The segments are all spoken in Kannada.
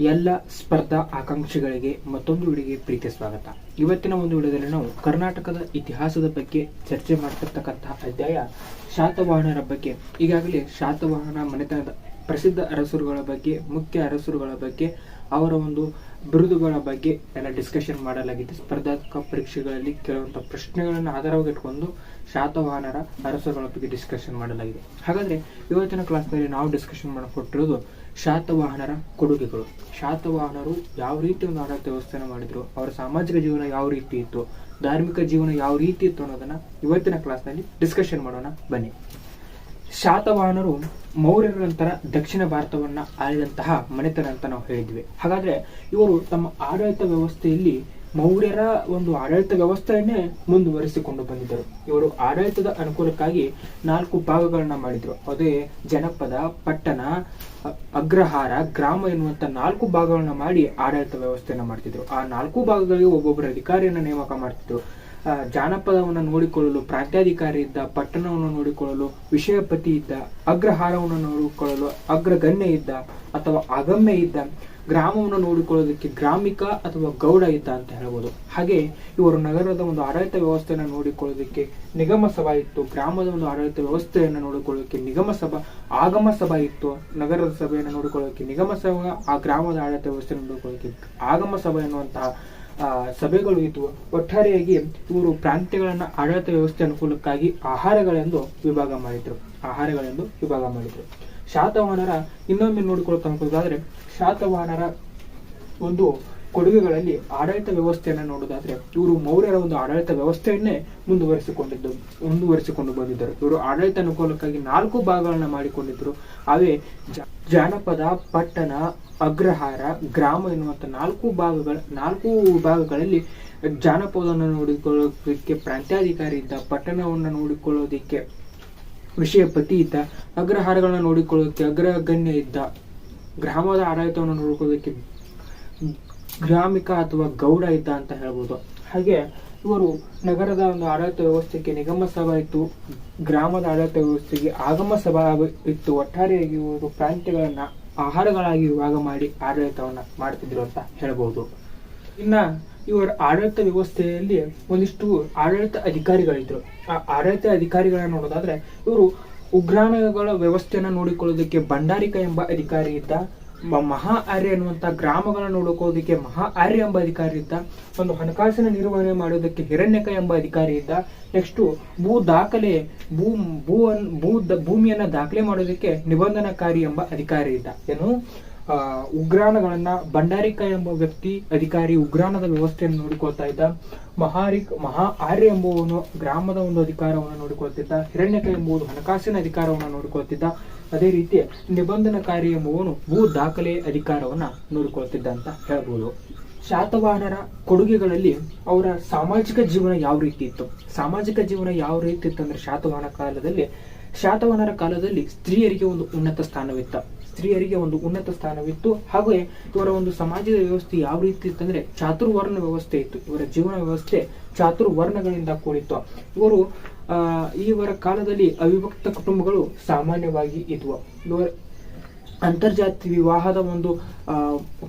ಎಲ್ಲ ಸ್ಪರ್ಧಾ ಆಕಾಂಕ್ಷಿಗಳಿಗೆ ಮತ್ತೊಂದು ವಿಡಿಯೋಗೆ ಪ್ರೀತಿ ಸ್ವಾಗತ. ಇವತ್ತಿನ ಒಂದು ವಿಡಿಯೋದಲ್ಲಿ ನಾವು ಕರ್ನಾಟಕದ ಇತಿಹಾಸದ ಬಗ್ಗೆ ಚರ್ಚೆ ಮಾಡ್ತಿರ್ತಕ್ಕಂತಹ ಅಧ್ಯಾಯ ಶಾತವಾಹನರ ಬಗ್ಗೆ, ಈಗಾಗಲೇ ಶಾತವಾಹನ ಮನೆತನದ ಪ್ರಸಿದ್ಧ ಅರಸರುಗಳ ಬಗ್ಗೆ, ಮುಖ್ಯ ಅರಸರುಗಳ ಬಗ್ಗೆ ಅವರ ಒಂದು ಬಿರುದುಗಳ ಬಗ್ಗೆ ಎಲ್ಲ ಡಿಸ್ಕಷನ್ ಮಾಡಲಾಗಿದೆ ಸ್ಪರ್ಧಾತ್ಮಕ ಪರೀಕ್ಷೆಗಳಲ್ಲಿ ಕೆಲವೊಂದು ಪ್ರಶ್ನೆಗಳನ್ನು ಆಧಾರವಾಗಿಟ್ಕೊಂಡು ಶಾತವಾಹನರ ಅರಸರುಗಳ ಬಗ್ಗೆ ಡಿಸ್ಕಷನ್ ಮಾಡಲಾಗಿದೆ. ಹಾಗಾದ್ರೆ ಇವತ್ತಿನ ಕ್ಲಾಸ್ನಲ್ಲಿ ನಾವು ಡಿಸ್ಕಷನ್ ಮಾಡಿಕೊಟ್ಟಿರೋದು ಶಾತವಾಹನರ ಕೊಡುಗೆಗಳು. ಶಾತವಾಹನರು ಯಾವ ರೀತಿ ಒಂದು ಆಡಳಿತ ವ್ಯವಸ್ಥೆಯನ್ನು ಮಾಡಿದ್ರು, ಅವರ ಸಾಮಾಜಿಕ ಜೀವನ ಯಾವ ರೀತಿ ಇತ್ತು, ಧಾರ್ಮಿಕ ಜೀವನ ಯಾವ ರೀತಿ ಇತ್ತು ಅನ್ನೋದನ್ನ ಇವತ್ತಿನ ಕ್ಲಾಸ್ನಲ್ಲಿ ಡಿಸ್ಕಷನ್ ಮಾಡೋಣ. ಬನ್ನಿ. ಶಾತವಾಹನರು ಮೌರ್ಯರ ನಂತರ ದಕ್ಷಿಣ ಭಾರತವನ್ನ ಆಳಿದಂತಹ ಮನೆತನ ಅಂತ ನಾವು ಹೇಳಿದ್ವಿ. ಹಾಗಾದ್ರೆ ಇವರು ತಮ್ಮ ಆಡಳಿತ ವ್ಯವಸ್ಥೆಯಲ್ಲಿ ಮೌರ್ಯರ ಒಂದು ಆಡಳಿತ ವ್ಯವಸ್ಥೆಯನ್ನೇ ಮುಂದುವರಿಸಿಕೊಂಡು ಬಂದಿದ್ದರು. ಇವರು ಆಡಳಿತದ ಅನುಕೂಲಕ್ಕಾಗಿ ನಾಲ್ಕು ಭಾಗಗಳನ್ನ ಮಾಡಿದ್ರು. ಅದೇ ಜನಪದ, ಪಟ್ಟಣ, ಅಗ್ರಹಾರ, ಗ್ರಾಮ ಎನ್ನುವಂತ ನಾಲ್ಕು ಭಾಗಗಳನ್ನ ಮಾಡಿ ಆಡಳಿತ ವ್ಯವಸ್ಥೆಯನ್ನ ಮಾಡ್ತಿದ್ರು. ಆ ನಾಲ್ಕು ಭಾಗಗಳಿಗೆ ಒಬ್ಬೊಬ್ಬರ ಅಧಿಕಾರಿಯನ್ನ ನೇಮಕ ಮಾಡ್ತಿದ್ರು. ಜಾನಪದವನ್ನು ನೋಡಿಕೊಳ್ಳಲು ಪ್ರಾಂತ್ಯಾಧಿಕಾರಿ ಇದ್ದ ಪಟ್ಟಣವನ್ನು ನೋಡಿಕೊಳ್ಳಲು ವಿಷಯಪತಿ ಇದ್ದ, ಅಗ್ರಹಾರವನ್ನು ನೋಡಿಕೊಳ್ಳಲು ಅಗ್ರಗಣ್ಯ ಇದ್ದ, ಅಥವಾ ಅಗಮ್ಯ ಇದ್ದ, ಗ್ರಾಮವನ್ನು ನೋಡಿಕೊಳ್ಳೋದಕ್ಕೆ ಗ್ರಾಮಿಕ ಅಥವಾ ಗೌಡ ಇದ್ದ ಅಂತ ಹೇಳ್ಬೋದು. ಹಾಗೆ ಇವರು ನಗರದ ಒಂದು ಆಡಳಿತ ವ್ಯವಸ್ಥೆಯನ್ನು ನೋಡಿಕೊಳ್ಳೋದಕ್ಕೆ ನಿಗಮ ಸಭಾ ಇತ್ತು, ಗ್ರಾಮದ ಒಂದು ಆಡಳಿತ ವ್ಯವಸ್ಥೆಯನ್ನು ನೋಡಿಕೊಳ್ಳೋಕೆ ನಿಗಮ ಸಭಾ, ಆಗಮ ಸಭಾ ಇತ್ತು, ನಗರದ ಸಭೆಯನ್ನು ನೋಡಿಕೊಳ್ಳೋಕೆ ನಿಗಮ ಸಭಾ, ಆ ಗ್ರಾಮದ ಆಡಳಿತ ವ್ಯವಸ್ಥೆಯನ್ನು ನೋಡಿಕೊಳ್ಳೋದಕ್ಕೆ ಆಗಮ ಸಭಾ ಎನ್ನುವಂತಹ ಸಭೆಗಳು ಇದ್ವು. ಒಟ್ಟಾರೆಯಾಗಿ ಇವರು ಪ್ರಾಂತ್ಯಗಳನ್ನ ಆಡಳಿತ ವ್ಯವಸ್ಥೆ ಅನುಕೂಲಕ್ಕಾಗಿ ಆಹಾರಗಳೆಂದು ವಿಭಾಗ ಮಾಡಿದ್ರು. ಆಹಾರಗಳೆಂದು ವಿಭಾಗ ಮಾಡಿದ್ರು. ಶಾತವಾಹನರ ಇನ್ನೊಮ್ಮೆ ನೋಡಿಕೊಳ್ಳುತ್ತಾ ಹೋಗೋದಾದ್ರೆ ಶಾತವಾಹನರ ಒಂದು ಕೊಡುಗೆಗಳಲ್ಲಿ ಆಡಳಿತ ವ್ಯವಸ್ಥೆಯನ್ನ ನೋಡೋದಾದ್ರೆ ಇವರು ಮೌರ್ಯರ ಒಂದು ಆಡಳಿತ ವ್ಯವಸ್ಥೆಯನ್ನೇ ಮುಂದುವರಿಸಿಕೊಂಡಿದ್ದು, ಮುಂದುವರಿಸಿಕೊಂಡು ಬಂದಿದ್ದರು. ಇವರು ಆಡಳಿತ ಅನುಕೂಲಕ್ಕಾಗಿ ನಾಲ್ಕು ಭಾಗಗಳನ್ನ ಮಾಡಿಕೊಂಡಿದ್ರು. ಅವೇ ಜಾನಪದ, ಪಟ್ಟಣ, ಅಗ್ರಹಾರ, ಗ್ರಾಮ ಎನ್ನುವಂತ ನಾಲ್ಕು ಭಾಗಗಳ, ನಾಲ್ಕು ಭಾಗಗಳಲ್ಲಿ ಜಾನಪದವನ್ನು ನೋಡಿಕೊಳ್ಳೋದಕ್ಕೆ ಪ್ರಾಂತ್ಯಾಧಿಕಾರಿ ಇದ್ದ, ಪಟ್ಟಣವನ್ನು ನೋಡಿಕೊಳ್ಳೋದಿಕ್ಕೆ ವಿಷಯಪತಿ ಇದ್ದ, ಅಗ್ರಹಾರಗಳನ್ನ ನೋಡಿಕೊಳ್ಳೋದಕ್ಕೆ ಅಗ್ರಗಣ್ಯ ಇದ್ದ, ಗ್ರಾಮದ ಆಡಳಿತವನ್ನು ನೋಡಿಕೊಳ್ಳೋದಕ್ಕೆ ಗ್ರಾಮಿಕ ಅಥವಾ ಗೌಡ ಇದ್ದ ಅಂತ ಹೇಳ್ಬೋದು. ಹಾಗೆ ಇವರು ನಗರದ ಒಂದು ಆಡಳಿತ ವ್ಯವಸ್ಥೆಗೆ ನಿಗಮ ಸಭಾ ಇತ್ತು. ಗ್ರಾಮದ ಆಡಳಿತ ವ್ಯವಸ್ಥೆಗೆ ಆಗಮ ಸಭಾ ಇತ್ತು. ಒಟ್ಟಾರೆಯಾಗಿ ಇವರು ಪ್ರಾಂತ್ಯಗಳನ್ನ ಆಹಾರಗಳಾಗಿ ವಿಭಾಗ ಮಾಡಿ ಆಡಳಿತವನ್ನ ಮಾಡ್ತಿದ್ರು ಅಂತ ಹೇಳ್ಬೋದು. ಇನ್ನ ಇವರ ಆಡಳಿತ ವ್ಯವಸ್ಥೆಯಲ್ಲಿ ಒಂದಿಷ್ಟು ಆಡಳಿತ ಅಧಿಕಾರಿಗಳಿದ್ರು. ಆ ಆಡಳಿತ ಅಧಿಕಾರಿಗಳನ್ನ ನೋಡೋದಾದ್ರೆ ಇವರು ಉಗ್ರಾಣಗಳ ವ್ಯವಸ್ಥೆಯನ್ನ ನೋಡಿಕೊಳ್ಳೋದಕ್ಕೆ ಭಂಡಾರಿಕ ಎಂಬ ಅಧಿಕಾರಿ ಇದ್ದ ಮಹಾ ಆರ್ಯ ಅನ್ನುವಂತ ಗ್ರಾಮಗಳನ್ನು ಹುಡುಕೋದಕ್ಕೆ ಮಹಾ ಆರ್ಯ ಎಂಬ ಅಧಿಕಾರಿ ಇದ್ದ, ಒಂದು ಹಣಕಾಸಿನ ನಿರ್ವಹಣೆ ಮಾಡೋದಕ್ಕೆ ಹಿರಣ್ಯಕ ಎಂಬ ಅಧಿಕಾರಿ ಇದ್ದ, ನೆಕ್ಸ್ಟ್ ಭೂ ದಾಖಲೆ, ಭೂ ಭೂ ಭೂ ಭೂಮಿಯನ್ನ ದಾಖಲೆ ಮಾಡೋದಕ್ಕೆ ನಿಬಂಧನಕಾರಿ ಎಂಬ ಅಧಿಕಾರಿ ಇದ್ದ. ಏನು? ಉಗ್ರಾಣಗಳನ್ನ ಭಂಡಾರಿಕ ಎಂಬ ವ್ಯಕ್ತಿ, ಅಧಿಕಾರಿ ಉಗ್ರಾಣದ ವ್ಯವಸ್ಥೆಯನ್ನು ನೋಡಿಕೊಳ್ತಾ ಇದ್ದ. ಮಹಾರಿಕ್, ಮಹಾ ಆರ್ಯ ಎಂಬುವನು ಗ್ರಾಮದ ಒಂದು ಅಧಿಕಾರವನ್ನು ನೋಡಿಕೊಳ್ತಿದ್ದ. ಹಿರಣ್ಯಕ ಎಂಬುವುದು ಹಣಕಾಸಿನ ಅಧಿಕಾರವನ್ನು ನೋಡಿಕೊಳ್ತಿದ್ದ. ಅದೇ ರೀತಿ ನಿಬಂಧನಕಾರಿ ಎಂಬುವನು ಭೂ ದಾಖಲೆ ಅಧಿಕಾರವನ್ನ ನೋಡಿಕೊಳ್ತಿದ್ದ ಅಂತ ಹೇಳ್ಬೋದು. ಶಾತವಾಹನರ ಕೊಡುಗೆಗಳಲ್ಲಿ ಅವರ ಸಾಮಾಜಿಕ ಜೀವನ ಯಾವ ರೀತಿ ಇತ್ತು? ಸಾಮಾಜಿಕ ಜೀವನ ಯಾವ ರೀತಿ ಇತ್ತು ಅಂದ್ರೆ ಶಾತವಾಹನ ಕಾಲದಲ್ಲಿ? ಶಾತವಾಹನರ ಕಾಲದಲ್ಲಿ ಸ್ತ್ರೀಯರಿಗೆ ಒಂದು ಉನ್ನತ ಸ್ಥಾನವಿತ್ತು. ಸ್ತ್ರೀಯರಿಗೆ ಒಂದು ಉನ್ನತ ಸ್ಥಾನವಿತ್ತು. ಹಾಗೆ ಇವರ ಒಂದು ಸಮಾಜದ ವ್ಯವಸ್ಥೆ ಯಾವ ರೀತಿ ಇತ್ತಂದ್ರೆ ಚಾತುರ್ವರ್ಣ ವ್ಯವಸ್ಥೆ ಇತ್ತು. ಇವರ ಜೀವನ ವ್ಯವಸ್ಥೆ ಚಾತುರ್ವರ್ಣಗಳಿಂದ ಕೂಡಿತ್ತು. ಇವರು ಇವರ ಕಾಲದಲ್ಲಿ ಅವಿಭಕ್ತ ಕುಟುಂಬಗಳು ಸಾಮಾನ್ಯವಾಗಿ ಇದ್ವು. ಅಂತರ್ಜಾತಿ ವಿವಾಹದ ಒಂದು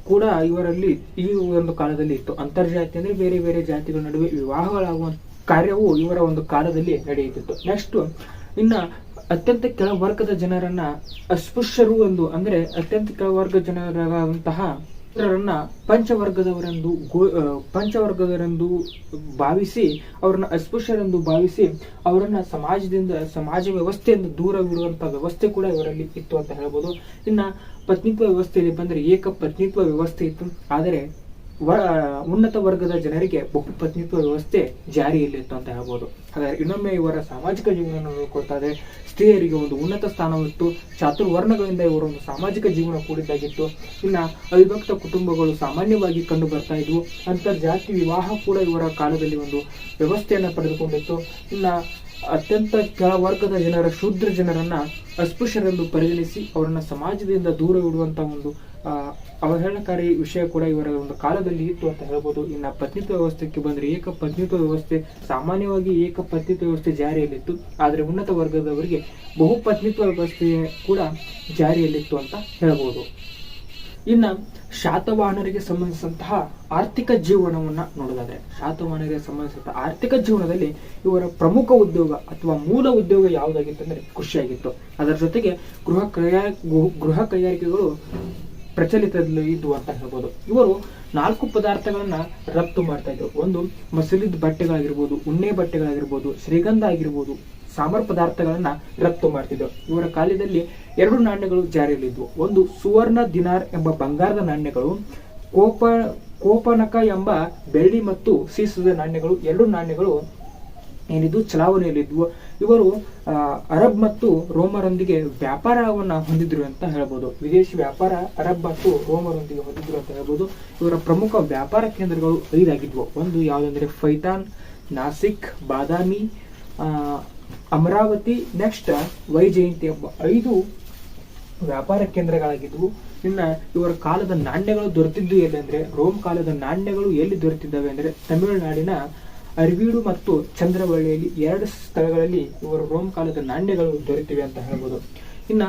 ಕೂಡ ಇವರಲ್ಲಿ ಈ ಒಂದು ಕಾಲದಲ್ಲಿ ಇತ್ತು. ಅಂತರ್ಜಾತಿ ಅಂದ್ರೆ ಬೇರೆ ಬೇರೆ ಜಾತಿಗಳ ನಡುವೆ ವಿವಾಹಗಳಾಗುವ ಕಾರ್ಯವು ಇವರ ಒಂದು ಕಾಲದಲ್ಲಿ ನಡೆಯುತ್ತಿತ್ತು. ನೆಕ್ಸ್ಟ್ ಇನ್ನ ಅತ್ಯಂತ ಕೆಳವರ್ಗದ ಜನರನ್ನ ಅಸ್ಪೃಶ್ಯರು ಒಂದು, ಅಂದ್ರೆ ಅತ್ಯಂತ ಕೆಳವರ್ಗ ಜನರಾದಂತಹ ಇತರರನ್ನ ಪಂಚವರ್ಗದವರೆಂದು ಗೋ ಪಂಚವರ್ಗದವರೆಂದು ಭಾವಿಸಿ ಅವರನ್ನ ಅಸ್ಪೃಶ್ಯರೆಂದು ಭಾವಿಸಿ ಅವರನ್ನ ಸಮಾಜದಿಂದ, ಸಮಾಜ ವ್ಯವಸ್ಥೆಯಿಂದ ದೂರವಿರುವಂತಹ ವ್ಯವಸ್ಥೆ ಕೂಡ ಇವರಲ್ಲಿ ಇತ್ತು ಅಂತ ಹೇಳ್ಬೋದು. ಇನ್ನ ಪತ್ನಿತ್ವ ವ್ಯವಸ್ಥೆಯಲ್ಲಿ ಬಂದರೆ ಏಕ ಪತ್ನಿತ್ವ ವ್ಯವಸ್ಥೆ ಇತ್ತು. ಆದರೆ ಉನ್ನತ ವರ್ಗದ ಜನರಿಗೆ ಬಹು ಪತ್ನಿತ್ವ ವ್ಯವಸ್ಥೆ ಜಾರಿಯಲ್ಲಿತ್ತು ಅಂತ ಹೇಳ್ಬೋದು. ಹಾಗಾದ್ರೆ ಇನ್ನೊಮ್ಮೆ ಇವರ ಸಾಮಾಜಿಕ ಜೀವನ ನೋಡ್ಕೊಳ್ತಾ ಇದ್ರೆ ಸ್ತ್ರೀಯರಿಗೆ ಒಂದು ಉನ್ನತ ಸ್ಥಾನವಿತ್ತು. ಚಾತುರ್ವರ್ಣಗಳಿಂದ ಇವರ ಒಂದು ಸಾಮಾಜಿಕ ಜೀವನ ಕೂಡಿದ್ದಾಗಿತ್ತು. ಇನ್ನ ಅವಿಭಕ್ತ ಕುಟುಂಬಗಳು ಸಾಮಾನ್ಯವಾಗಿ ಕಂಡು ಬರ್ತಾ ಇದ್ವು. ಅಂತರ್ಜಾತಿ ವಿವಾಹ ಕೂಡ ಇವರ ಕಾಲದಲ್ಲಿ ಒಂದು ವ್ಯವಸ್ಥೆಯನ್ನು ಪಡೆದುಕೊಂಡಿತ್ತು. ಇನ್ನ ಅತ್ಯಂತ ಕೆಳವರ್ಗದ ಜನರ ಶೂದ್ರ ಜನರನ್ನ ಅಸ್ಪೃಶ್ಯರೆಂದು ಪರಿಗಣಿಸಿ ಅವರನ್ನ ಸಮಾಜದಿಂದ ದೂರವಿಡುವಂತ ಒಂದು ಆ, ಅವಹೇಳನಕಾರಿ ವಿಷಯ ಕೂಡ ಇವರ ಒಂದು ಕಾಲದಲ್ಲಿ ಇತ್ತು ಅಂತ ಹೇಳ್ಬೋದು. ಇನ್ನ ಪತ್ನಿತ್ವ ವ್ಯವಸ್ಥೆಗೆ ಬಂದ್ರೆ ಏಕ ಪತ್ನಿತ್ವ ವ್ಯವಸ್ಥೆ, ಸಾಮಾನ್ಯವಾಗಿ ಏಕ ಪತ್ನಿತ್ವ ವ್ಯವಸ್ಥೆ ಜಾರಿಯಲ್ಲಿತ್ತು. ಆದರೆ ಉನ್ನತ ವರ್ಗದವರಿಗೆ ಬಹು ಪತ್ನಿತ್ವ ವ್ಯವಸ್ಥೆ ಕೂಡ ಜಾರಿಯಲ್ಲಿತ್ತು ಅಂತ ಹೇಳ್ಬೋದು. ಇನ್ನ ಶಾತವಾಹನರಿಗೆ ಸಂಬಂಧಿಸಿದಂತಹ ಆರ್ಥಿಕ ಜೀವನವನ್ನ ನೋಡೋದಾದ್ರೆ, ಶಾತವಾಹನರಿಗೆ ಸಂಬಂಧಿಸಿದ ಆರ್ಥಿಕ ಜೀವನದಲ್ಲಿ ಇವರ ಪ್ರಮುಖ ಉದ್ಯೋಗ ಅಥವಾ ಮೂಲ ಉದ್ಯೋಗ ಯಾವುದಾಗಿತ್ತು ಅಂದ್ರೆ ಕೃಷಿಯಾಗಿತ್ತು. ಅದರ ಜೊತೆಗೆ ಗೃಹ ಕೈಗಾರ ಗೃಹ ಕೈಗಾರಿಕೆಗಳು ಪ್ರಚಲಿತದಲ್ಲಿ ಇದ್ವು ಅಂತ ಹೇಳ್ಬೋದು. ಇವರು ನಾಲ್ಕು ಪದಾರ್ಥಗಳನ್ನ ರಫ್ತು ಮಾಡ್ತಾ ಇದ್ರು. ಒಂದು ಮಸಲಿದ ಬಟ್ಟೆಗಳಾಗಿರ್ಬೋದು, ಉಣ್ಣೆ ಬಟ್ಟೆಗಳಾಗಿರ್ಬೋದು, ಶ್ರೀಗಂಧ ಆಗಿರ್ಬೋದು, ಸಾಂಬಾರ್ ಪದಾರ್ಥಗಳನ್ನ ರಫ್ತು ಮಾಡ್ತಿದ್ರು. ಇವರ ಕಾಲದಲ್ಲಿ ಎರಡು ನಾಣ್ಯಗಳು ಜಾರಿಯಲ್ಲಿದ್ವು. ಒಂದು ಸುವರ್ಣ ದಿನಾರ್ ಎಂಬ ಬಂಗಾರದ ನಾಣ್ಯಗಳು, ಕೋಪ ಕೋಪನಕ ಎಂಬ ಬೆಳ್ಳಿ ಮತ್ತು ಸೀಸದ ನಾಣ್ಯಗಳು. ಎರಡು ನಾಣ್ಯಗಳು ಏನಿದ್ದು ಚಲಾವಣೆಯಲ್ಲಿದ್ವು ಇವರು ಅರಬ್ ಮತ್ತು ರೋಮರೊಂದಿಗೆ ವ್ಯಾಪಾರವನ್ನ ಹೊಂದಿದ್ರು ಅಂತ ಹೇಳ್ಬೋದು. ವಿದೇಶಿ ವ್ಯಾಪಾರ, ಅರಬ್ ಮತ್ತು ರೋಮರೊಂದಿಗೆ ಹೊಂದಿದ್ರು ಅಂತ ಹೇಳ್ಬೋದು. ಇವರ ಪ್ರಮುಖ ವ್ಯಾಪಾರ ಕೇಂದ್ರಗಳು ಐದಾಗಿದ್ವು. ಒಂದು ಯಾವುದಂದ್ರೆ ಫೈತಾನ್, ನಾಸಿಕ್, ಬಾದಾಮಿ ಅಮರಾವತಿ, ನೆಕ್ಸ್ಟ್ ವೈಜಯಂತಿ ಎಂಬ ಐದು ವ್ಯಾಪಾರ ಕೇಂದ್ರಗಳಾಗಿದ್ವು. ಇನ್ನ ಇವರ ಕಾಲದ ನಾಣ್ಯಗಳು ದೊರೆತಿದ್ದು ಎಲ್ಲಿ ಅಂದ್ರೆ, ರೋಮ್ ಕಾಲದ ನಾಣ್ಯಗಳು ಎಲ್ಲಿ ದೊರೆತಿದ್ದಾವೆ ಅಂದ್ರೆ, ತಮಿಳುನಾಡಿನ ಅರಿವೀಡು ಮತ್ತು ಚಂದ್ರವಳ್ಳಿಯಲ್ಲಿ ಎರಡು ಸ್ಥಳಗಳಲ್ಲಿ ಇವರು ರೋಮ್ ಕಾಲದ ನಾಣ್ಯಗಳು ದೊರೆತಿವೆ ಅಂತ ಹೇಳ್ಬೋದು. ಇನ್ನ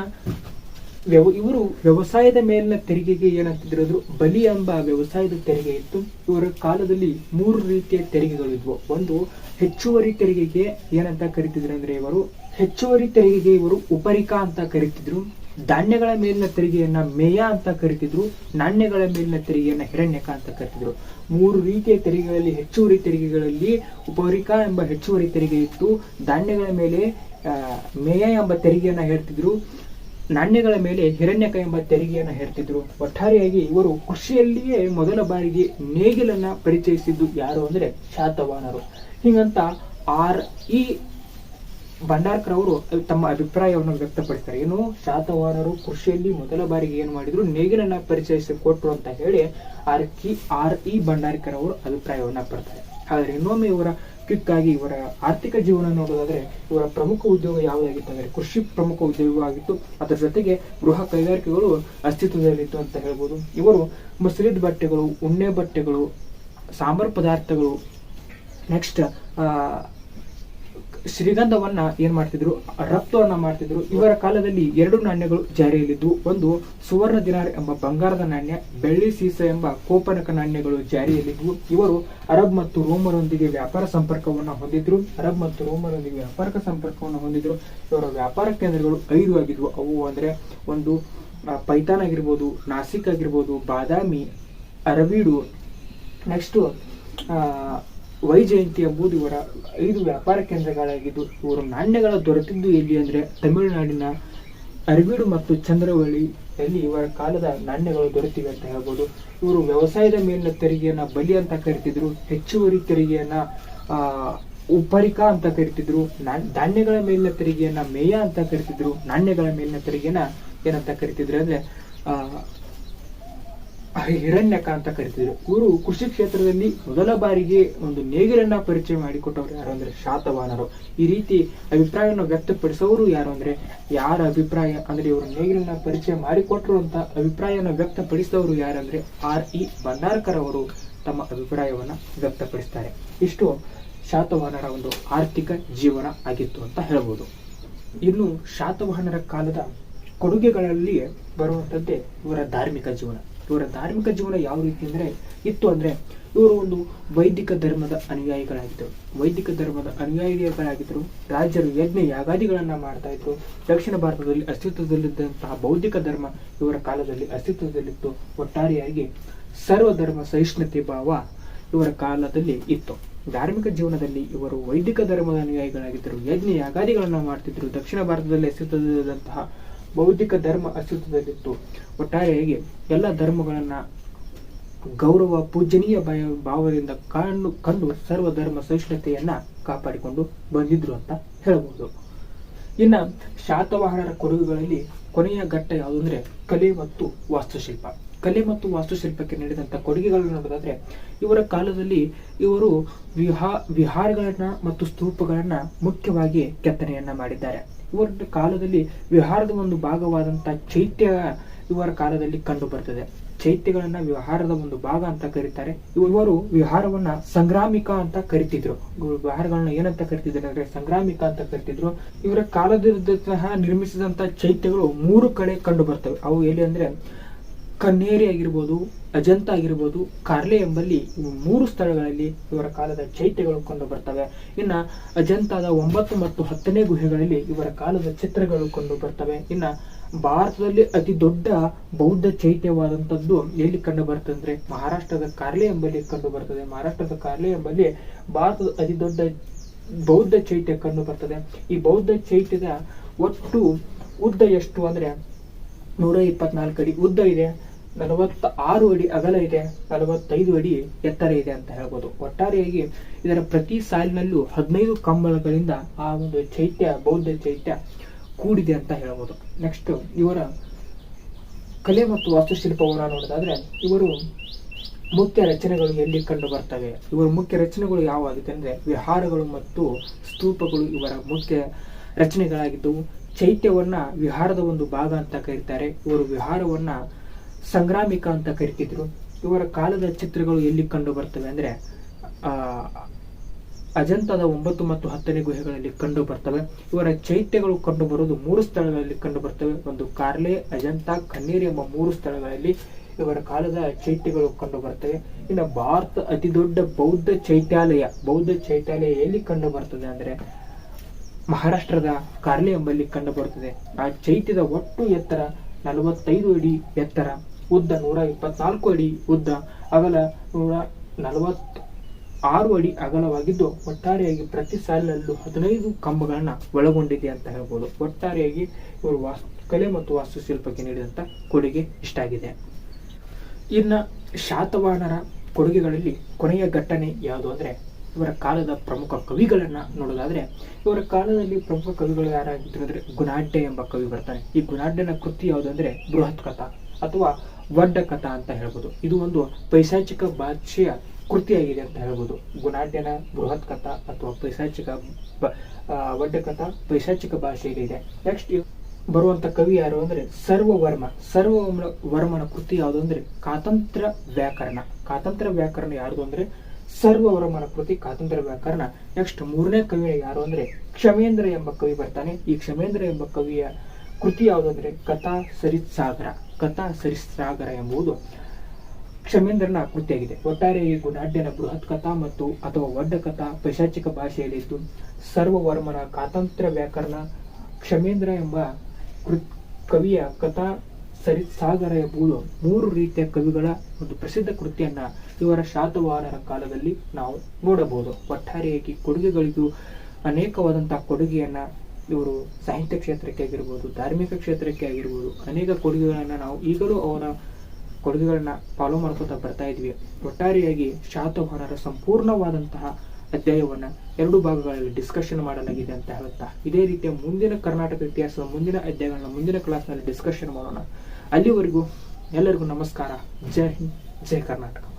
ವ್ಯವ, ಇವರು ವ್ಯವಸಾಯದ ಮೇಲಿನ ತೆರಿಗೆಗೆ ಏನಂತಿದ್ರು ಬಲಿ ಎಂಬ ವ್ಯವಸಾಯದ ತೆರಿಗೆ ಇತ್ತು. ಇವರ ಕಾಲದಲ್ಲಿ ಮೂರು ರೀತಿಯ ತೆರಿಗೆಗಳು ಇದ್ವು. ಒಂದು, ಹೆಚ್ಚುವರಿ ತೆರಿಗೆಗೆ ಏನಂತ ಕರಿತಿದ್ರು ಅಂದ್ರೆ ಇವರು, ಹೆಚ್ಚುವರಿ ತೆರಿಗೆಗೆ ಇವರು ಉಪರಿಕ ಅಂತ ಕರಿತಿದ್ರು. ಧಾನ್ಯಗಳ ಮೇಲಿನ ತೆರಿಗೆಯನ್ನ ಮೇಯ ಅಂತ ಕರಿತಿದ್ರು. ನಾಣ್ಯಗಳ ಮೇಲಿನ ತೆರಿಗೆಯನ್ನ ಹಿರಣ್ಯಕ ಅಂತ ಕರಿತಿದ್ರು. ಮೂರು ರೀತಿಯ ತೆರಿಗೆಗಳಲ್ಲಿ, ಹೆಚ್ಚುವರಿ ತೆರಿಗೆಗಳಲ್ಲಿ ಉಪರಿಕ ಎಂಬ ಹೆಚ್ಚುವರಿ ತೆರಿಗೆ ಇತ್ತು. ಧಾನ್ಯಗಳ ಮೇಲೆ ಮೇಯ ಎಂಬ ತೆರಿಗೆಯನ್ನ ಹೇರ್ತಿದ್ರು ನಾಣ್ಯಗಳ ಮೇಲೆ ಹಿರಣ್ಯಕ ಎಂಬ ತೆರಿಗೆಯನ್ನ ಹೇರ್ತಿದ್ರು ಒಟ್ಟಾರೆಯಾಗಿ ಇವರು ಕೃಷಿಯಲ್ಲಿಯೇ ಮೊದಲ ಬಾರಿಗೆ ನೇಗಿಲನ್ನ ಪರಿಚಯಿಸಿದ್ದು ಯಾರು ಅಂದ್ರೆ ಶಾತವಾನರು ಹಿಂಗಂತ ಆರ್ ಈ ಭಂಡಾರ್ಕರ್ ಅವರು ತಮ್ಮ ಅಭಿಪ್ರಾಯವನ್ನು ವ್ಯಕ್ತಪಡಿಸ್ತಾರೆ. ಏನು, ಶಾತವಾರರು ಕೃಷಿಯಲ್ಲಿ ಮೊದಲ ಬಾರಿಗೆ ಏನು ಮಾಡಿದ್ರು? ನೇಗಿಲನ್ನ ಪರಿಚಯಿಸಿ ಕೊಟ್ರು ಅಂತ ಹೇಳಿ ಆರ್ ಕಿ ಆರ್ ಇ ಭಂಡಾರ್ಕರ್ ಅವರು ಅಭಿಪ್ರಾಯವನ್ನ ಪಡ್ತಾರೆ. ಆದರೆ ಇನ್ನೊಮ್ಮೆ ಇವರ ಕ್ವಿಕ್ ಆಗಿ ಇವರ ಆರ್ಥಿಕ ಜೀವನ ನೋಡೋದಾದ್ರೆ, ಇವರ ಪ್ರಮುಖ ಉದ್ಯೋಗ ಯಾವುದಾಗಿತ್ತು ಅಂದ್ರೆ, ಕೃಷಿ ಪ್ರಮುಖ ಉದ್ಯೋಗವಾಗಿತ್ತು. ಅದರ ಜೊತೆಗೆ ಗೃಹ ಕೈಗಾರಿಕೆಗಳು ಅಸ್ತಿತ್ವದಲ್ಲಿತ್ತು ಅಂತ ಹೇಳ್ಬೋದು. ಇವರು ಮುಸ್ಲಿದ್ ಬಟ್ಟೆಗಳು, ಉಣ್ಣೆ ಬಟ್ಟೆಗಳು, ಸಾಂಬಾರ್ ಪದಾರ್ಥಗಳು, ನೆಕ್ಸ್ಟ್ ಶ್ರೀಗಂಧವನ್ನ ಏನ್ ಮಾಡ್ತಿದ್ರು? ರಫ್ತುವನ್ನ ಮಾಡ್ತಿದ್ರು. ಇವರ ಕಾಲದಲ್ಲಿ ಎರಡು ನಾಣ್ಯಗಳು ಜಾರಿಯಲ್ಲಿದ್ದವು ಒಂದು ಸುವರ್ಣ ದಿನಾರ್ ಎಂಬ ಬಂಗಾರದ ನಾಣ್ಯ, ಬೆಳ್ಳಿ ಸೀಸ ಎಂಬ ಕೋಪನಕ ನಾಣ್ಯಗಳು ಜಾರಿಯಲ್ಲಿದ್ದವು ಇವರು ಅರಬ್ ಮತ್ತು ರೋಮರೊಂದಿಗೆ ವ್ಯಾಪಾರ ಸಂಪರ್ಕವನ್ನ ಹೊಂದಿದ್ರು. ಅರಬ್ ಮತ್ತು ರೋಮರೊಂದಿಗೆ ವ್ಯಾಪಾರ ಸಂಪರ್ಕವನ್ನು ಹೊಂದಿದ್ರು. ಇವರ ವ್ಯಾಪಾರ ಕೇಂದ್ರಗಳು ಐದು ಆಗಿದ್ವು. ಅವು ಅಂದ್ರೆ ಒಂದು ಪೈತಾನ್ ಆಗಿರ್ಬೋದು, ನಾಸಿಕ್ ಆಗಿರ್ಬೋದು, ಬಾದಾಮಿ ಅರವೀಡು ನೆಕ್ಸ್ಟ್ ವೈಜಯಂತಿ ಎಂಬುದು ಇವರ ಐದು ವ್ಯಾಪಾರ ಕೇಂದ್ರಗಳಾಗಿದ್ದು ಇವರು ನಾಣ್ಯಗಳ ದೊರೆತಿದ್ದು ಎಲ್ಲಿ ಅಂದ್ರೆ ತಮಿಳುನಾಡಿನ ಅರವೀಡು ಮತ್ತು ಚಂದ್ರವಳ್ಳಿಯಲ್ಲಿ ಇವರ ಕಾಲದ ನಾಣ್ಯಗಳು ದೊರೆತಿವೆ ಅಂತ ಹೇಳ್ಬೋದು. ಇವರು ವ್ಯವಸಾಯದ ಮೇಲಿನ ತೆರಿಗೆಯನ್ನ ಬಲಿ ಅಂತ ಕರಿತಿದ್ರು, ಹೆಚ್ಚುವರಿ ತೆರಿಗೆಯನ್ನ, ಆ, ಉಪರಿಕ ಅಂತ ಕರಿತಿದ್ರು ಧಾನ್ಯಗಳ ಮೇಲಿನ ತೆರಿಗೆಯನ್ನ ಮೇಯ ಅಂತ ಕರಿತಿದ್ರು, ನಾಣ್ಯಗಳ ಮೇಲಿನ ತೆರಿಗೆಯನ್ನ ಏನಂತ ಕರಿತಿದ್ರು ಅಂದ್ರೆ ಹಿರಣ್ಯಕ ಅಂತ ಕರಿತಿದ್ರು. ಇವರು ಕೃಷಿ ಕ್ಷೇತ್ರದಲ್ಲಿ ಮೊದಲ ಬಾರಿಗೆ ಒಂದು ನೇಗಿಲನ್ನ ಪರಿಚಯ ಮಾಡಿಕೊಟ್ಟವರು ಯಾರು ಅಂದ್ರೆ ಶಾತವಾನರು. ಈ ರೀತಿ ಅಭಿಪ್ರಾಯವನ್ನು ವ್ಯಕ್ತಪಡಿಸೋರು ಯಾರು ಅಂದ್ರೆ ಯಾರ ಅಭಿಪ್ರಾಯ ಅಂದ್ರೆ ಇವರು ನೇಗಿಲನ್ನ ಪರಿಚಯ ಮಾಡಿಕೊಟ್ರು ಅಂತ ಅಭಿಪ್ರಾಯವನ್ನು ವ್ಯಕ್ತಪಡಿಸಿದವರು ಯಾರಂದ್ರೆ ಆರ್ ಇ ಭಂಡಾರ್ಕರ್ ಅವರು ತಮ್ಮ ಅಭಿಪ್ರಾಯವನ್ನ ವ್ಯಕ್ತಪಡಿಸ್ತಾರೆ. ಇಷ್ಟು ಶಾತವಾಹನರ ಒಂದು ಆರ್ಥಿಕ ಜೀವನ ಆಗಿತ್ತು ಅಂತ ಹೇಳಬಹುದು ಇನ್ನು ಶಾತವಾಹನರ ಕಾಲದ ಕೊಡುಗೆಗಳಲ್ಲಿ ಬರುವಂತದ್ದೇ ಇವರ ಧಾರ್ಮಿಕ ಜೀವನ. ಇವರ ಧಾರ್ಮಿಕ ಜೀವನ ಯಾವ ರೀತಿ ಅಂದರೆ ಇತ್ತು ಅಂದ್ರೆ ಇವರು ಒಂದು ವೈದಿಕ ಧರ್ಮದ ಅನುಯಾಯಿಗಳಾಗಿದ್ದರು. ವೈದಿಕ ಧರ್ಮದ ಅನುಯಾಯಿಗಳಾಗಿದ್ದರು. ರಾಜರು ಯಜ್ಞ ಯಾಗಾದಿಗಳನ್ನು ಮಾಡ್ತಾ ಇದ್ರು. ದಕ್ಷಿಣ ಭಾರತದಲ್ಲಿ ಅಸ್ತಿತ್ವದಲ್ಲಿದ್ದಂತಹ ಬೌದ್ಧಿಕ ಧರ್ಮ ಇವರ ಕಾಲದಲ್ಲಿ ಅಸ್ತಿತ್ವದಲ್ಲಿತ್ತು. ಒಟ್ಟಾರೆಯಾಗಿ ಸರ್ವಧರ್ಮ ಸಹಿಷ್ಣುತೆ ಭಾವ ಇವರ ಕಾಲದಲ್ಲಿ ಇತ್ತು. ಧಾರ್ಮಿಕ ಜೀವನದಲ್ಲಿ ಇವರು ವೈದಿಕ ಧರ್ಮದ ಅನುಯಾಯಿಗಳಾಗಿದ್ದರು. ಯಜ್ಞ ಯಾಗಾದಿಗಳನ್ನು ಮಾಡ್ತಿದ್ರು. ದಕ್ಷಿಣ ಭಾರತದಲ್ಲಿ ಅಸ್ತಿತ್ವದಲ್ಲಿದ್ದಂತಹ ಬೌದ್ಧಿಕ ಧರ್ಮ ಅಸ್ತಿತ್ವದಲ್ಲಿತ್ತು. ಒಟ್ಟಾರೆಯಾಗಿ ಎಲ್ಲ ಧರ್ಮಗಳನ್ನ ಗೌರವ ಪೂಜನೀಯ ಭಯ- ಭಾವದಿಂದ ಕಂಡು ಕಂಡು ಸರ್ವಧರ್ಮ ಸಹಿಷ್ಣುತೆಯನ್ನ ಕಾಪಾಡಿಕೊಂಡು ಬಂದಿದ್ರು ಅಂತ ಹೇಳಬಹುದು ಇನ್ನ ಶಾತವಾಹನರ ಕೊಡುಗೆಗಳಲ್ಲಿ ಕೊನೆಯ ಘಟ್ಟ ಯಾವುದು ಅಂದ್ರೆ ಕಲೆ ಮತ್ತು ವಾಸ್ತುಶಿಲ್ಪ. ಕಲೆ ಮತ್ತು ವಾಸ್ತುಶಿಲ್ಪಕ್ಕೆ ನೀಡಿದಂತ ಕೊಡುಗೆಗಳನ್ನು ನೋಡೋದಾದ್ರೆ, ಇವರ ಕಾಲದಲ್ಲಿ ಇವರು ವಿಹಾ, ವಿಹಾರಗಳನ್ನ ಮತ್ತು ಸ್ತೂಪಗಳನ್ನ ಮುಖ್ಯವಾಗಿ ಕೆತ್ತನೆಯನ್ನ ಮಾಡಿದ್ದಾರೆ. ಇವರ ಕಾಲದಲ್ಲಿ ವಿಹಾರದ ಒಂದು ಭಾಗವಾದಂತ ಚೈತ್ಯ ಇವರ ಕಾಲದಲ್ಲಿ ಕಂಡು ಬರ್ತದೆ. ಚೈತ್ಯಗಳನ್ನ ವಿಹಾರದ ಒಂದು ಭಾಗ ಅಂತ ಕರೀತಾರೆ. ಇವರು ವಿಹಾರವನ್ನ ಸಂಗ್ರಾಮಿಕ ಅಂತ ಕರಿತಿದ್ರು. ವಿಹಾರಗಳನ್ನ ಏನಂತ ಕರಿತಿದ್ರು ಅಂದ್ರೆ ಸಂಗ್ರಾಮಿಕ ಅಂತ ಕರಿತಿದ್ರು. ಇವರ ಕಾಲದಿಂದ ನಿರ್ಮಿಸಿದಂತ ಚೈತ್ಯಗಳು ಮೂರು ಕಡೆ ಕಂಡು ಬರ್ತವೆ. ಅವು ಎಲ್ಲಿ ಅಂದ್ರೆ ಕನ್ನೇರಿ ಆಗಿರ್ಬೋದು, ಅಜಂತ ಆಗಿರ್ಬೋದು, ಕಾರ್ಲೆ ಎಂಬಲ್ಲಿ ಮೂರು ಸ್ಥಳಗಳಲ್ಲಿ ಇವರ ಕಾಲದ ಚೈತ್ಯಗಳು ಕಂಡು ಬರ್ತವೆ. ಇನ್ನ ಅಜಂತಾದ ಒಂಬತ್ತು ಮತ್ತು ಹತ್ತನೇ ಗುಹೆಗಳಲ್ಲಿ ಇವರ ಕಾಲದ ಚಿತ್ರಗಳು ಕಂಡು ಬರ್ತವೆ. ಇನ್ನ ಭಾರತದಲ್ಲಿ ಅತಿ ದೊಡ್ಡ ಬೌದ್ಧ ಚೈತ್ಯವಾದಂಥದ್ದು ಎಲ್ಲಿ ಕಂಡು ಬರ್ತದೆ ಮಹಾರಾಷ್ಟ್ರದ ಕಾರ್ಲೆ ಎಂಬಲ್ಲಿ ಕಂಡು ಬರ್ತದೆ. ಮಹಾರಾಷ್ಟ್ರದ ಕಾರ್ಲೆ ಎಂಬಲ್ಲಿ ಭಾರತದ ಅತಿ ದೊಡ್ಡ ಬೌದ್ಧ ಚೈತ್ಯ ಕಂಡು ಬರ್ತದೆ. ಈ ಬೌದ್ಧ ಚೈತ್ಯದ ಒಟ್ಟು ಉದ್ದ ಎಷ್ಟು ಅಂದ್ರೆ ನೂರ ಇಪ್ಪತ್ನಾಲ್ಕು ಅಡಿ ಉದ್ದ ಇದೆ. ನಲವತ್ತ ಆರು ಅಡಿ ಅಗಲ ಇದೆ, ನಲವತ್ತೈದು ಅಡಿ ಎತ್ತರ ಇದೆ ಅಂತ ಹೇಳ್ಬೋದು. ಒಟ್ಟಾರೆಯಾಗಿ ಇದರ ಪ್ರತಿ ಸಾಲಿನಲ್ಲೂ ಹದಿನೈದು ಕಂಬಳಗಳಿಂದ ಆ ಒಂದು ಚೈತ್ಯ, ಬೌದ್ಧ ಚೈತ್ಯ ಕೂಡಿದೆ ಅಂತ ಹೇಳ್ಬೋದು. ನೆಕ್ಸ್ಟ್ ಇವರ ಕಲೆ ಮತ್ತು ವಾಸ್ತುಶಿಲ್ಪವನ್ನು ನೋಡೋದಾದ್ರೆ, ಇವರು ಮುಖ್ಯ ರಚನೆಗಳು ಎಲ್ಲಿ ಕಂಡು ಬರ್ತವೆ? ಇವರ ಮುಖ್ಯ ರಚನೆಗಳು ಯಾವಾಗಿದೆ ಅಂದ್ರೆ, ವಿಹಾರಗಳು ಮತ್ತು ಸ್ತೂಪಗಳು ಇವರ ಮುಖ್ಯ ರಚನೆಗಳಾಗಿದ್ದವು ಚೈತ್ಯವನ್ನ ವಿಹಾರದ ಒಂದು ಭಾಗ ಅಂತ ಕರೀತಾರೆ. ಇವರು ವಿಹಾರವನ್ನ ಸಂಗ್ರಾಮಿಕ ಅಂತ ಕರಿತಿದ್ರು. ಇವರ ಕಾಲದ ಚಿತ್ರಗಳು ಎಲ್ಲಿ ಕಂಡು ಬರ್ತವೆ ಅಂದ್ರೆ ಅಜಂತದ ಒಂಬತ್ತು ಮತ್ತು ಹತ್ತನೇ ಗುಹೆಗಳಲ್ಲಿ ಕಂಡು ಬರ್ತವೆ. ಇವರ ಚೈತ್ಯಗಳು ಕಂಡು ಬರುವುದು ಮೂರು ಸ್ಥಳಗಳಲ್ಲಿ ಕಂಡು ಬರ್ತವೆ. ಒಂದು ಕಾರ್ಲೆ, ಅಜಂತ ಕನ್ನೇರಿ ಎಂಬ ಮೂರು ಸ್ಥಳಗಳಲ್ಲಿ ಇವರ ಕಾಲದ ಚೈತ್ಯಗಳು ಕಂಡು ಬರ್ತವೆ. ಇನ್ನು ಭಾರತ ಅತಿ ದೊಡ್ಡ ಬೌದ್ಧ ಚೈತ್ಯಾಲಯ ಬೌದ್ಧ ಚೈತ್ಯಾಲಯ ಎಲ್ಲಿ ಕಂಡು ಬರ್ತದೆ ಅಂದ್ರೆ, ಮಹಾರಾಷ್ಟ್ರದ ಕಾರ್ಲೆ ಎಂಬಲ್ಲಿ ಕಂಡು ಬರ್ತದೆ. ಆ ಚೈತ್ಯದ ಒಟ್ಟು ಎತ್ತರ, ನಲವತ್ತೈದು ಅಡಿ ಎತ್ತರ. ಉದ್ದ ನೂರ ಇಪ್ಪತ್ನಾಲ್ಕು ಅಡಿ ಉದ್ದ ಅಗಲ ನೂರ ನಲವತ್ ಆರು ಅಡಿ ಅಗಲವಾಗಿದ್ದು ಒಟ್ಟಾರೆಯಾಗಿ ಪ್ರತಿ ಸಾಲಿನಲ್ಲೂ ಹದಿನೈದು ಕಂಬಗಳನ್ನ ಒಳಗೊಂಡಿದೆ ಅಂತ ಹೇಳ್ಬೋದು. ಒಟ್ಟಾರೆಯಾಗಿ ಇವರು ವಾಸ್ತು ಕಲೆ ಮತ್ತು ವಾಸ್ತುಶಿಲ್ಪಕ್ಕೆ ನೀಡಿದಂತ ಕೊಡುಗೆ ಇಷ್ಟಾಗಿದೆ ಇನ್ನ ಶಾತವಾಹನರ ಕೊಡುಗೆಗಳಲ್ಲಿ ಕೊನೆಯ ಘಟನೆ ಯಾವುದು ಅಂದ್ರೆ ಇವರ ಕಾಲದ ಪ್ರಮುಖ ಕವಿಗಳನ್ನ ನೋಡೋದಾದ್ರೆ ಇವರ ಕಾಲದಲ್ಲಿ ಪ್ರಮುಖ ಕವಿಗಳು ಯಾರಾಗಿದ್ರು ಅಂದ್ರೆ ಗುಣಾಢ್ಯ ಎಂಬ ಕವಿ ಬರ್ತಾನೆ. ಈ ಗುಣಾಢ್ಯನ ಕೃತಿ ಯಾವುದು ಅಂದ್ರೆ ಬೃಹತ್ ಕಥಾ ಅಥವಾ ವಡ್ಡ ಕಥಾ ಅಂತ ಹೇಳ್ಬೋದು. ಇದು ಒಂದು ಪೈಶಾಚಿಕ ಭಾಷೆಯ ಕೃತಿಯಾಗಿದೆ ಅಂತ ಹೇಳ್ಬೋದು. ಗುಣಾಢ್ಯನ ಬೃಹತ್ ಕಥಾ ಅಥವಾ ಪೈಶಾಚಿಕ ವಡ್ಡ ಕಥಾ ಪೈಶಾಚಿಕ ಭಾಷೆಯಲ್ಲಿ ನೆಕ್ಸ್ಟ್ ಬರುವಂತ ಕವಿ ಯಾರು ಅಂದ್ರೆ ಸರ್ವವರ್ಮ. ಸರ್ವವರ್ಮ, ವರ್ಮನ ಕೃತಿ ಯಾವುದು ಅಂದ್ರೆ ಕಾತಂತ್ರ ವ್ಯಾಕರಣ. ಕಾತಂತ್ರ ವ್ಯಾಕರಣ ಯಾರ್ದು ಅಂದ್ರೆ ಸರ್ವವರ್ಮನ ಕೃತಿ ಕಾತಂತ್ರ ವ್ಯಾಕರಣ. ನೆಕ್ಸ್ಟ್ ಮೂರನೇ ಕವಿ ಯಾರು ಅಂದ್ರೆ ಕ್ಷಮೇಂದ್ರ ಎಂಬ ಕವಿ ಬರ್ತಾನೆ. ಈ ಕ್ಷಮೇಂದ್ರ ಎಂಬ ಕವಿಯ ಕೃತಿ ಯಾವುದು ಅಂದ್ರೆ ಕಥಾ ಸರಿತ್ಸಾಗರ. ಕಥಾ ಸರಿತ್ಸಾಗರ ಎಂಬುದು ಕ್ಷಮೇಂದ್ರನ ಕೃತಿಯಾಗಿದೆ. ಒಟ್ಟಾರೆ ಈ ಗುಣಾಢ್ಯನ ಬೃಹತ್ ಕಥಾ ಮತ್ತು ಅಥವಾ ಒಡ್ಡ ಕಥಾ ಪೈಶಾಚಿಕ ಭಾಷೆಯಲ್ಲಿದ್ದು ಸರ್ವವರ್ಮನ ಕಾತಂತ್ರ ವ್ಯಾಕರಣ ಕ್ಷಮೇಂದ್ರ ಎಂಬ ಕವಿಯ ಕಥಾ ಸರಿತ್ಸಾಗರ ಎಂಬುದು ಮೂರು ರೀತಿಯ ಕವಿಗಳ ಒಂದು ಪ್ರಸಿದ್ಧ ಕೃತಿಯನ್ನ ಇವರ ಶಾತವಾಹನರ ಕಾಲದಲ್ಲಿ ನಾವು ನೋಡಬಹುದು. ಒಟ್ಟಾರೆಯಾಗಿ ಕೊಡುಗೆಗಳಿಗೂ ಅನೇಕವಾದಂತಹ ಕೊಡುಗೆಯನ್ನ ಇವರು ಸಾಹಿತ್ಯ ಕ್ಷೇತ್ರಕ್ಕೆ ಆಗಿರ್ಬೋದು, ಧಾರ್ಮಿಕ ಕ್ಷೇತ್ರಕ್ಕೆ ಆಗಿರ್ಬೋದು, ಅನೇಕ ಕೊಡುಗೆಗಳನ್ನು ನಾವು ಈಗಲೂ ಅವರ ಕೊಡುಗೆಗಳನ್ನ ಫಾಲೋ ಮಾಡ್ಕೊತಾ ಬರ್ತಾ ಇದ್ವಿ. ಒಟ್ಟಾರೆಯಾಗಿ ಶಾತವಾಹನರ ಸಂಪೂರ್ಣವಾದಂತಹ ಅಧ್ಯಾಯವನ್ನು ಎರಡು ಭಾಗಗಳಲ್ಲಿ ಡಿಸ್ಕಷನ್ ಮಾಡಲಾಗಿದೆ ಅಂತ ಹೇಳುತ್ತಾ ಇದೇ ರೀತಿಯ ಮುಂದಿನ ಕರ್ನಾಟಕ ಇತಿಹಾಸದ ಮುಂದಿನ ಅಧ್ಯಾಯಗಳನ್ನ, ಮುಂದಿನ ಕ್ಲಾಸ್ನಲ್ಲಿ ಡಿಸ್ಕಷನ್ ಮಾಡೋಣ. ಅಲ್ಲಿವರೆಗೂ ಎಲ್ಲರಿಗೂ ನಮಸ್ಕಾರ. ಜೈ ಹಿಂದ್, ಜೈ ಕರ್ನಾಟಕ.